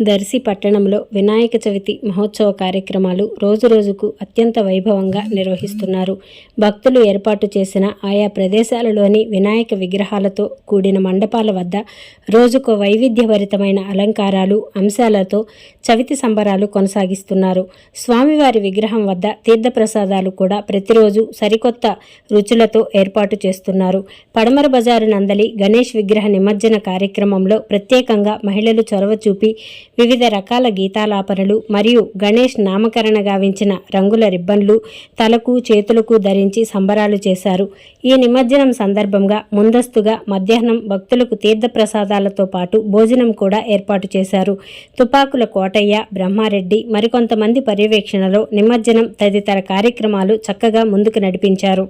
దర్శి పట్టణంలో వినాయక చవితి మహోత్సవ కార్యక్రమాలు రోజురోజుకు అత్యంత వైభవంగా నిర్వహిస్తున్నారు. భక్తులు ఏర్పాటు చేసిన ఆయా ప్రదేశాలలోని వినాయక విగ్రహాలతో కూడిన మండపాల వద్ద రోజుకు వైవిధ్యభరితమైన అలంకారాలు అంశాలతో చవితి సంబరాలు కొనసాగిస్తున్నారు. స్వామివారి విగ్రహం వద్ద తీర్థప్రసాదాలు కూడా ప్రతిరోజు సరికొత్త రుచులతో ఏర్పాటు చేస్తున్నారు. పడమర బజారు నందలి గణేష్ విగ్రహ నిమజ్జన కార్యక్రమంలో ప్రత్యేకంగా మహిళలు చొరవ చూపి వివిధ రకాల గీతాలాపనలు మరియు గణేష్ నామకరణ గావించిన రంగుల రిబ్బన్లు తలకు చేతులకు ధరించి సంబరాలు చేశారు. ఈ నిమజ్జనం సందర్భంగా ముందస్తుగా మధ్యాహ్నం భక్తులకు తీర్థప్రసాదాలతో పాటు భోజనం కూడా ఏర్పాటు చేశారు. తుపాకుల కోటయ్య బ్రహ్మారెడ్డి మరికొంతమంది పర్యవేక్షణలో నిమజ్జనం తదితర కార్యక్రమాలు చక్కగా ముందుకు నడిపించారు.